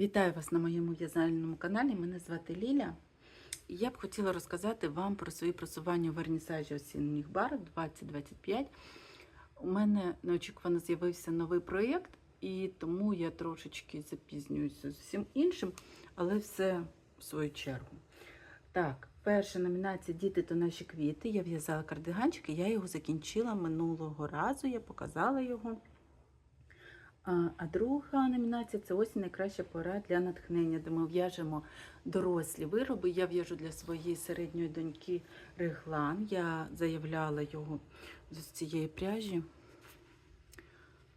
Вітаю вас на моєму в'язальному каналі. Мене звати Ліля. Я б хотіла розказати вам про свої просування у вернісажі осінніх бар 2025. У мене неочікувано з'явився новий проєкт, і тому я трошечки запізнююся з усім іншим, але все в свою чергу. Так, перша номінація Діти то наші квіти. Я в'язала кардиганчик, і я його закінчила минулого разу. Я показала його. А, друга номінація це осінь найкраща пора для натхнення, де ми в'яжемо дорослі вироби. Я в'яжу для своєї середньої доньки реглан. Я заявляла його з цієї пряжі.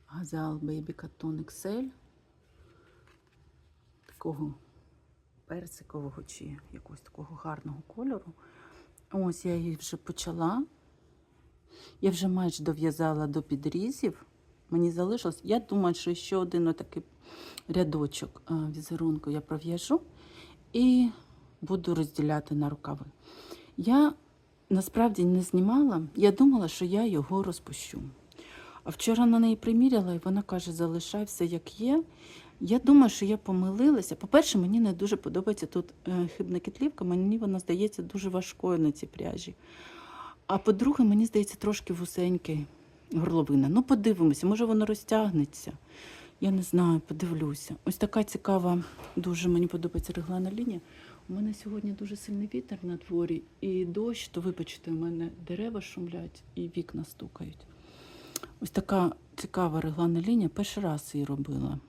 Газал Baby Cotton XL. Такого персикового чи якогось такого гарного кольору. Ось я її вже почала. Я вже майже дов'язала до підрізів. Мені залишилось, я думаю, що ще один отакий рядочок візерунку я пров'яжу і буду розділяти на рукави. Я насправді не знімала, я думала, що я його розпущу. А вчора на неї приміряла, і вона каже, залишай все як є. Я думаю, що я помилилася. По-перше, мені не дуже подобається тут е, хибна кітлівка, мені вона здається дуже важкою на цій пряжі. А по-друге, мені здається, трошки вусенький горловина. Ну, подивимося, може воно розтягнеться. Я не знаю, подивлюся. Ось така цікава, дуже мені подобається реглана лінія. У мене сьогодні дуже сильний вітер на дворі і дощ, то вибачте, у мене дерева шумлять і вікна стукають. Ось така цікава реглана лінія. Перший раз її робила.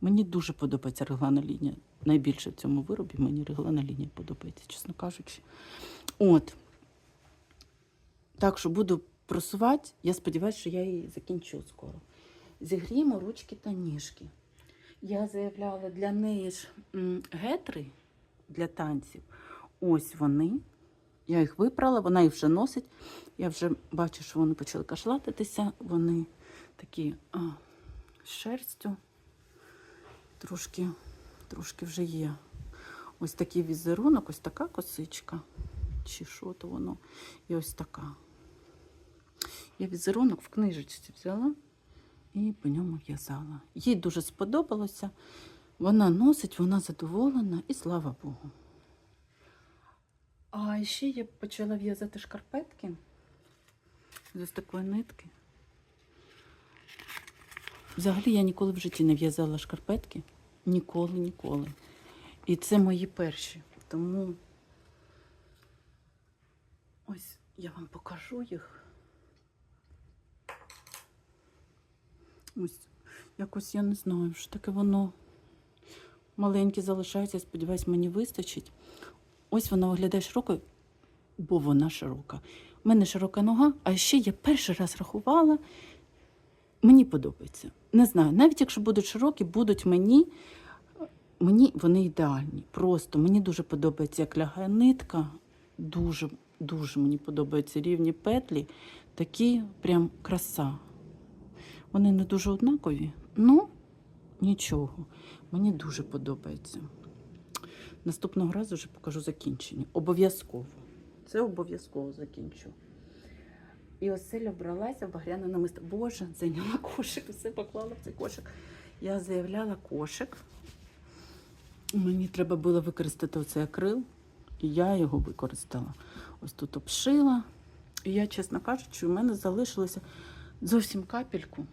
Мені дуже подобається реглана лінія. Найбільше в цьому виробі мені реглана лінія подобається, чесно кажучи. От. Так що буду просувати. Я сподіваюся, що я її закінчу скоро. Зігріємо ручки та ніжки. Я заявляла для неї ж гетри для танців. Ось вони. Я їх випрала, вона їх вже носить. Я вже бачу, що вони почали кашлатитися. Вони такі а, з шерстю. Трошки, трошки вже є. Ось такий візерунок, ось така косичка. Чи що то воно? І ось така. Я візерунок в книжечці взяла і по ньому в'язала. Їй дуже сподобалося. Вона носить, вона задоволена і слава Богу. А ще я почала в'язати шкарпетки з ось такої нитки. Взагалі я ніколи в житті не в'язала шкарпетки. Ніколи, ніколи. І це мої перші. Тому ось я вам покажу їх. Ось якось я не знаю, що таке воно маленьке залишається. Сподіваюсь, мені вистачить. Ось вона виглядає широкою, бо вона широка. У мене широка нога, а ще я перший раз рахувала. Мені подобається. Не знаю, навіть якщо будуть широкі, будуть мені, мені вони ідеальні. Просто мені дуже подобається, як лягає нитка. Дуже, дуже мені подобаються рівні петлі. Такі прям краса. Вони не дуже однакові, ну нічого. Мені дуже подобається. Наступного разу вже покажу закінчення. Обов'язково. Це обов'язково закінчу. І оселя вбралася в багряне намисто. Боже, зайняла кошик, все поклала в цей кошик. Я заявляла кошик. Мені треба було використати оцей акрил, і я його використала. Ось тут обшила. І я, чесно кажучи, у мене залишилося зовсім капельку.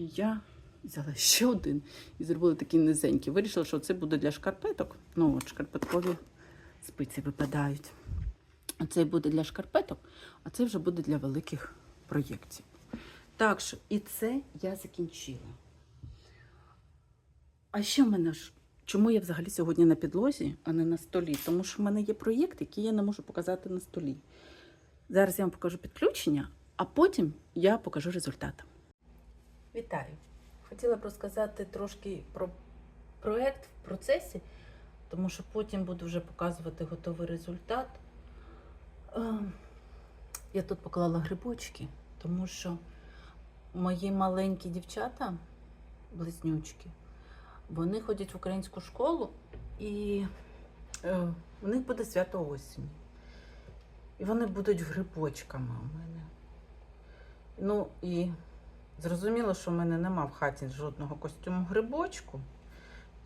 І я взяла ще один і зробила такий низенький. Вирішила, що це буде для шкарпеток. Ну, от шкарпеткові спиці випадають. Оцей буде для шкарпеток, а це вже буде для великих проєктів. Так що, і це я закінчила. А ще в мене ж, чому я взагалі сьогодні на підлозі, а не на столі? Тому що в мене є проєкт, який я не можу показати на столі. Зараз я вам покажу підключення, а потім я покажу результат. Вітаю! Хотіла б розказати трошки про проєкт в процесі, тому що потім буду вже показувати готовий результат. Ем, Я тут поклала грибочки, тому що мої маленькі дівчата, близнючки, вони ходять в українську школу і е, у них буде свято осінь. І вони будуть грибочками у мене. Ну і Зрозуміло, що в мене нема в хаті жодного костюму грибочку,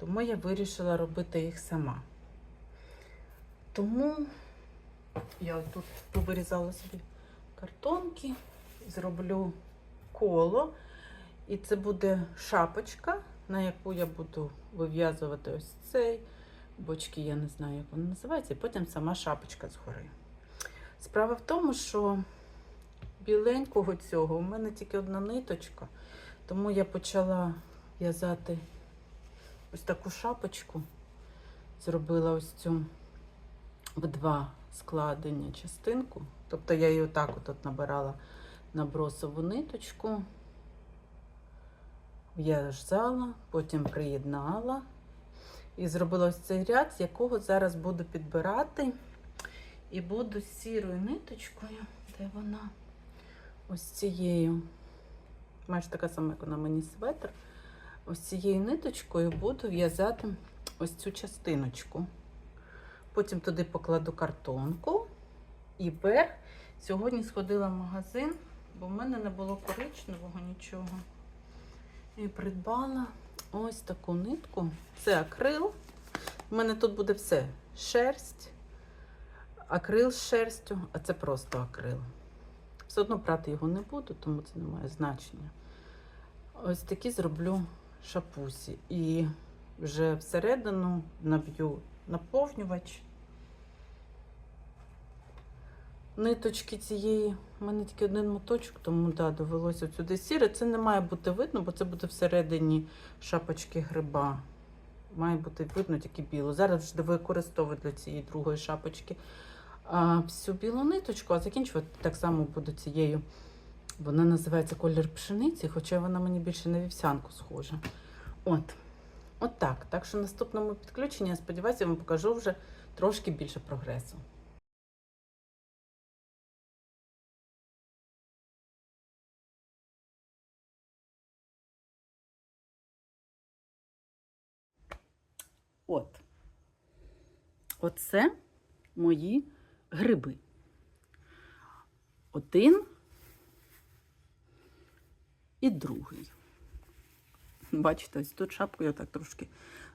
тому я вирішила робити їх сама. Тому я тут повирізала собі картонки, зроблю коло, і це буде шапочка, на яку я буду вив'язувати ось цей. Бочки, я не знаю, як вони називаються, і потім сама шапочка згори. Справа в тому, що біленького цього у мене тільки одна ниточка, тому я почала в'язати ось таку шапочку. Зробила ось цю в два складення частинку. Тобто я її отак от, от набирала на бросову ниточку, в'язала, потім приєднала і зробила ось цей ряд, з якого зараз буду підбирати. І буду сірою ниточкою, де вона? Ось цією, майже така сама, як на мені светр. Ось цією ниточкою буду в'язати ось цю частиночку. Потім туди покладу картонку і верх. Сьогодні сходила в магазин, бо в мене не було коричневого нічого. І придбала ось таку нитку. Це акрил. У мене тут буде все: шерсть, акрил з шерстю, а це просто акрил. Все одно прати його не буду, тому це не має значення. Ось такі зроблю шапусі. І вже всередину наб'ю наповнювач. Ниточки цієї, у мене тільки один моточок, тому да, довелося сюди сіре. Це не має бути видно, бо це буде всередині шапочки гриба. Має бути видно тільки біло. Зараз вже використовую для цієї другої шапочки всю білу ниточку, а закінчувати так само буду цією. Вона називається колір пшениці, хоча вона мені більше на вівсянку схожа. От. От так. Так що в наступному підключенні, я сподіваюся, я вам покажу вже трошки більше прогресу. От. Оце мої гриби. Один і другий. Бачите, ось тут шапку я так трошки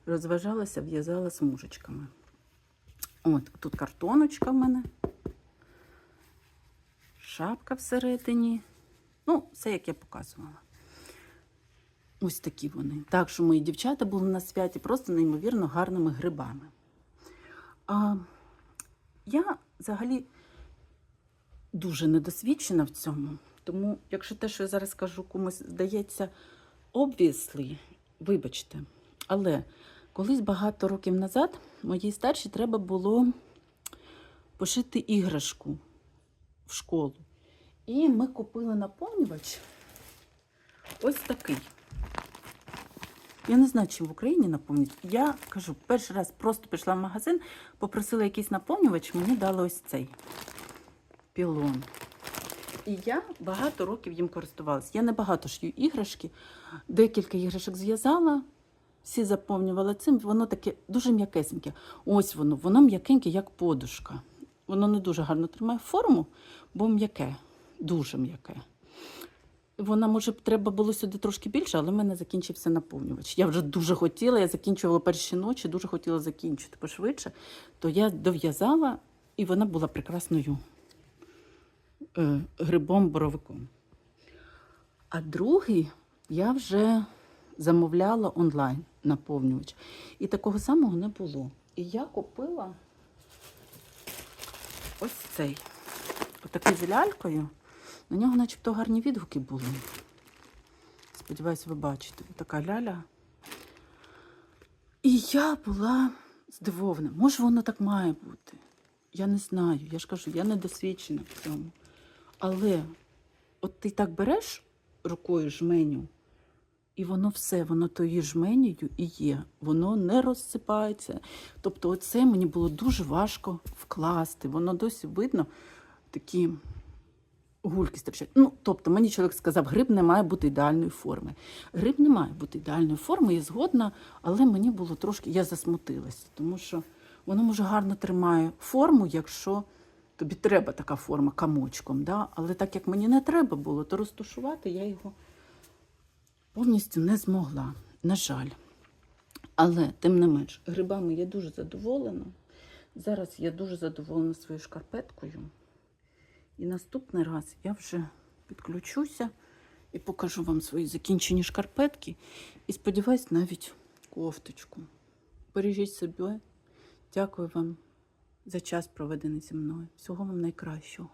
розважалася, в'язала смужечками. От, тут картоночка в мене. Шапка всередині. Ну, все, як я показувала. Ось такі вони. Так що мої дівчата були на святі просто неймовірно гарними грибами. А, я взагалі дуже недосвідчена в цьому. Тому, якщо те, що я зараз кажу, комусь здається obviously, вибачте. Але колись багато років назад моїй старшій треба було пошити іграшку в школу. І ми купили наповнювач ось такий. Я не знаю, чим в Україні наповнюють. Я кажу, перший раз просто пішла в магазин, попросила якийсь наповнювач, мені дали ось цей пілон. І я багато років їм користувалася. Я не багато шью іграшки, декілька іграшок зв'язала, всі заповнювала цим, воно таке дуже м'якесеньке. Ось воно, воно м'якеньке, як подушка. Воно не дуже гарно тримає форму, бо м'яке, дуже м'яке. Вона, може, треба було сюди трошки більше, але в мене закінчився наповнювач. Я вже дуже хотіла, я закінчувала перші ночі, дуже хотіла закінчити пошвидше, то я дов'язала, і вона була прекрасною е, грибом-боровиком. А другий я вже замовляла онлайн наповнювач. І такого самого не було. І я купила ось цей. Отакий з лялькою. На нього начебто гарні відгуки були. Сподіваюсь, ви бачите. Така ляля. І я була здивована. Може, воно так має бути. Я не знаю. Я ж кажу, я не досвідчена в цьому. Але от ти так береш рукою жменю, і воно все, воно тою жменею і є. Воно не розсипається. Тобто, оце мені було дуже важко вкласти. Воно досі видно такі гульки стирчать. Ну, тобто, мені чоловік сказав, гриб не має бути ідеальної форми. Гриб не має бути ідеальної форми, я згодна, але мені було трошки, я засмутилася, тому що воно може гарно тримає форму, якщо тобі треба така форма камочком. Да? Але так як мені не треба було, то розташувати я його повністю не змогла, на жаль. Але, тим не менш, грибами я дуже задоволена. Зараз я дуже задоволена своєю шкарпеткою. І наступний раз я вже підключуся і покажу вам свої закінчені шкарпетки. І сподіваюсь, навіть кофточку. Бережіть себе. Дякую вам за час, проведений зі мною. Всього вам найкращого.